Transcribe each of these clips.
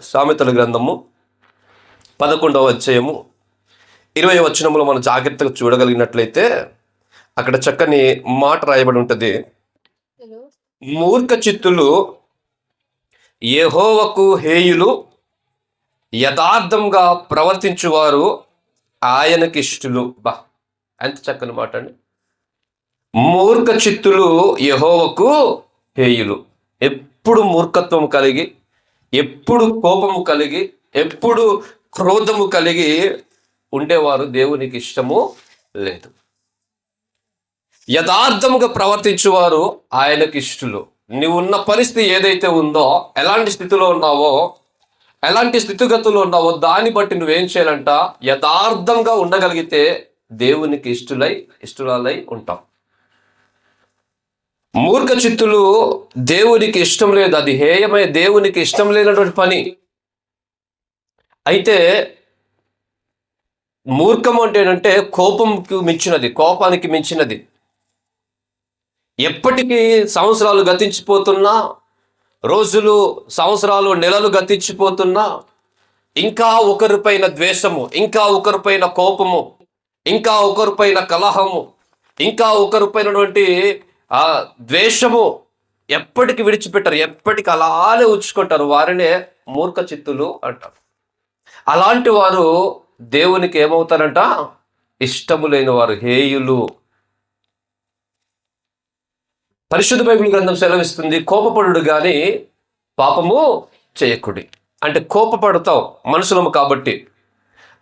సామెతల గ్రంథము పదకొండవ అధ్యాయము ఇరవై వచనములో మనం జాగ్రత్తగా చూడగలిగినట్లయితే అక్కడ చక్కని మాట రాయబడి ఉంటుంది. మూర్ఖ చిత్తులు యహోవకు హేయులు యథార్థంగా ప్రవర్తించువారు ఆయనకి ఇష్టలు బా ఎంత చక్కని మాట అండి. మూర్ఖ చిత్తులు యహోవకు హేయులు. ఎప్పుడు మూర్ఖత్వం కలిగి ఎప్పుడు కోపము కలిగి ఎప్పుడు క్రోధము కలిగి ఉండేవారు దేవునికి ఇష్టము లేదు. యథార్థముగా ప్రవర్తించేవారు ఆయనకి ఇష్టలు. నీవు ఉన్న పరిస్థితి ఏదైతే ఉందో ఎలాంటి స్థితిలో ఉన్నావో ఎలాంటి స్థితిగతులు ఉన్నావో దాన్ని బట్టి నువ్వేం చేయాలంట? యథార్థంగా ఉండగలిగితే దేవునికి ఇష్టలై ఇష్టలై ఉంటాం మూర్ఖ చిత్తులు దేవునికి ఇష్టం లేదు. అది హేయమై దేవునికి ఇష్టం లేనటువంటి పని. అయితే మూర్ఖం అంటే ఏంటంటే కోపంకి మించినది కోపానికి మించినది. ఎప్పటికీ సంవత్సరాలు గతించిపోతున్నా రోజులు సంవత్సరాలు నెలలు గతించిపోతున్నా ఇంకా ఒకరిపైన ద్వేషము ఇంకా ఒకరిపైన కోపము ఇంకా ఒకరిపైన కలహము ఇంకా ఒకరిపైనటువంటి ఆ ద్వేషము ఎప్పటికి విడిచిపెట్టరు ఎప్పటికి అలానే ఉంచుకుంటారు. వారినే మూర్ఖ చిత్తులు అంటారు. అలాంటి వారు దేవునికి ఏమవుతారంట? ఇష్టము లేని వారు హేయులు. పరిశుద్ధ బైబిల్ గ్రంథం సెలవిస్తుంది కోపపడు గాని పాపము చేయకుడి. అంటే కోపపడతావు మనుషులము కాబట్టి.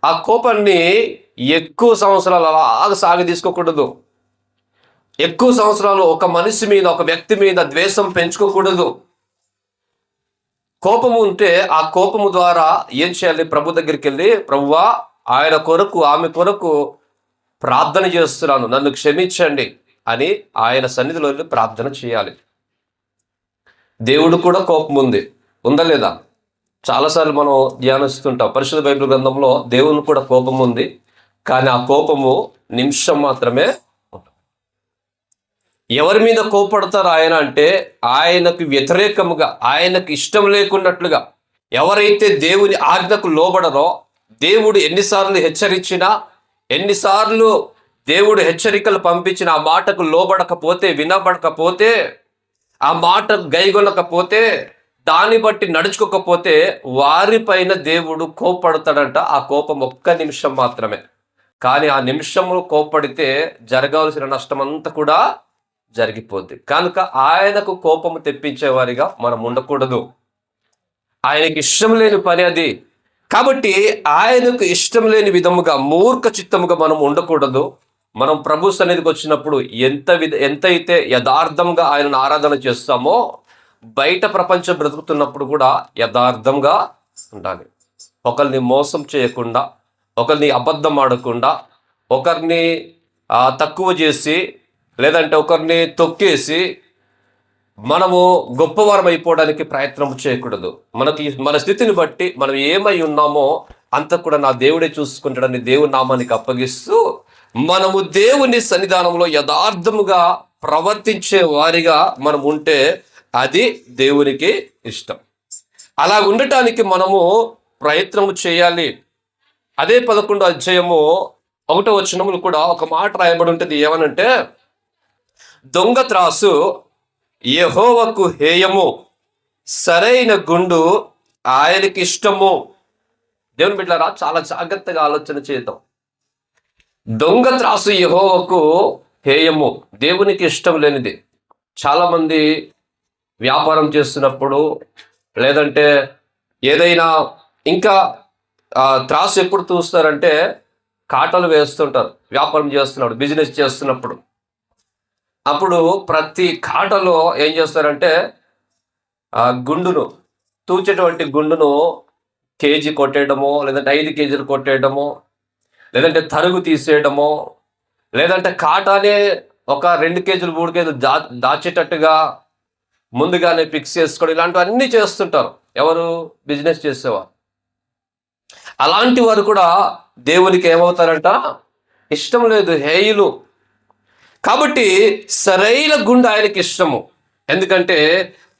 ఆ కోపాన్ని ఎక్కువ సంవత్సరాలు అలాగ సాగి తీసుకోకూడదు ఎక్కువ సంవత్సరాలు ఒక మనిషి మీద ఒక వ్యక్తి మీద ద్వేషం పెంచుకోకూడదు. కోపము ఉంటే ఆ కోపము ద్వారా ఏం చేయాలి? ప్రభు దగ్గరికి వెళ్ళి ప్రభువా ఆయన కొరకు ఆమె కొరకు ప్రార్థన చేస్తున్నాను. నన్ను క్షమించండి అని ఆయన సన్నిధిలో వెళ్ళి ప్రార్థన చేయాలి. దేవుడు కూడా కోపం ఉంది. ఉందా లేదా? చాలాసార్లు మనం ధ్యానిస్తుంటాం. పరిశుద్ధ బైబిల్ గ్రంథంలో దేవుని కూడా కోపం ఉంది. కానీ ఆ కోపము నిమిషం మాత్రమే ఎవరి మీద కోపడతారు ఆయన అంటే ఆయనకు వ్యతిరేకముగా ఆయనకు ఇష్టం లేకున్నట్లుగా ఎవరైతే దేవుని ఆజ్ఞకు లోబడరో దేవుడు ఎన్నిసార్లు హెచ్చరించినా ఎన్నిసార్లు దేవుడు హెచ్చరికలు పంపించిన ఆ మాటకు లోబడకపోతే వినబడకపోతే ఆ మాట గైగొనకపోతే దాన్ని బట్టి నడుచుకోకపోతే వారిపైన దేవుడు కోపడతాడంట. ఆ కోపం ఒక్క నిమిషం మాత్రమే. కానీ ఆ నిమిషంలో కోపడితే జరగాల్సిన నష్టం అంతా కూడా జరిగిపోద్ది. కనుక ఆయనకు కోపము తెప్పించేవారిగా మనం ఉండకూడదు. ఆయనకి ఇష్టం లేని పని అది. కాబట్టి ఆయనకు ఇష్టం లేని విధముగా మూర్ఖ చిత్తముగా మనం ఉండకూడదు. మనం ప్రభు సన్నిధికి వచ్చినప్పుడు ఎంత విధ ఎంత అయితే యథార్థంగా ఆయనను ఆరాధన చేస్తామో బయట ప్రపంచం బ్రతుకుతున్నప్పుడు కూడా యథార్థంగా ఉండాలి. ఒకరిని మోసం చేయకుండా ఒకరిని అబద్ధం ఆడకుండా ఒకరిని తక్కువ చేసి లేదంటే ఒకరిని తొక్కేసి మనము గొప్పవారం అయిపోవడానికి ప్రయత్నం చేయకూడదు. మనకి మన స్థితిని బట్టి మనం ఏమై ఉన్నామో అంత కూడా నా దేవుడే చూసుకుంటాడని దేవుని నామానికి అప్పగిస్తూ మనము దేవుని సన్నిధానంలో యథార్థముగా ప్రవర్తించే వారిగా మనం ఉంటే అది దేవునికి ఇష్టం. అలా ఉండటానికి మనము ప్రయత్నము చేయాలి. అదే పదకొండు అధ్యాయము ఒకటో వచనములు కూడా ఒక మాట రాయబడి ఉంటుంది. ఏమనంటే దొంగ త్రాసు యహోవకు హేయము సరైన గుండు ఆయనకి ఇష్టము దేవుని బిడ్డారా చాలా జాగ్రత్తగా ఆలోచన చేద్దాం. దొంగ త్రాసు యహోవకు హేయము దేవునికి ఇష్టం లేనిది. చాలామంది వ్యాపారం చేస్తున్నప్పుడు లేదంటే ఏదైనా ఇంకా త్రాసు ఎప్పుడు చూస్తారంటే కాటలు వేస్తుంటారు. వ్యాపారం చేస్తున్నప్పుడు బిజినెస్ చేస్తున్నప్పుడు. అప్పుడు ప్రతి కాటలో ఏం చేస్తారంటే ఆ గుండును తూచేటువంటి గుండును కేజీ కొట్టేయడమో లేదంటే ఐదు కేజీలు కొట్టేయడమో లేదంటే తరుగు తీసేయడమో లేదంటే కాటానే ఒక రెండు కేజీలు మూడు కేజీలు దా దాచేటట్టుగా ముందుగానే ఫిక్స్ చేసుకోవడం. ఇలాంటివన్నీ చేస్తుంటారు. ఎవరు? బిజినెస్ చేసేవారు. అలాంటి వారు కూడా దేవునికి ఏమవుతారంట? ఇష్టం లేదు. హేయులు. కాబట్టి సరైన గుండె ఆయనకి ఇష్టము. ఎందుకంటే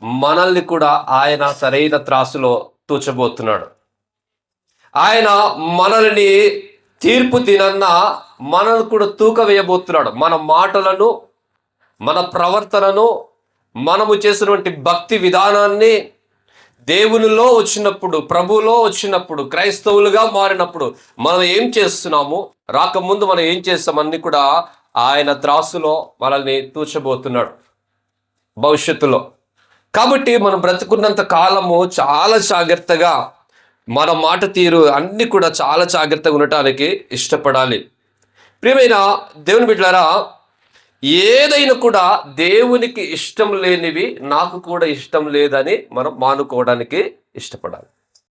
మనల్ని కూడా ఆయన సరైన త్రాసులో తూచబోతున్నాడు. ఆయన మనల్ని తీర్పు దినన్న మనల్ని కూడా తూక వేయబోతున్నాడు. మన మాటలను మన ప్రవర్తనను మనము చేసినటువంటి భక్తి విధానాన్ని దేవునిలో వచ్చినప్పుడు ప్రభువులో వచ్చినప్పుడు క్రైస్తవులుగా మారినప్పుడు మనం ఏం చేస్తున్నాము? రాకముందు మనం ఏం చేస్తామన్నీ కూడా ఆయన త్రాసులో మనల్ని తూచబోతున్నాడు భవిష్యత్తులో. కాబట్టి మనం బ్రతుకున్నంత కాలము చాలా జాగ్రత్తగా మన మాట తీరు అన్ని కూడా చాలా జాగ్రత్తగా ఉండటానికి ఇష్టపడాలి. ప్రియమైన దేవుని బిడ్డారా ఏదైనా కూడా దేవునికి ఇష్టం లేనివి నాకు కూడా ఇష్టం లేదని మనం మానుకోవడానికి ఇష్టపడాలి.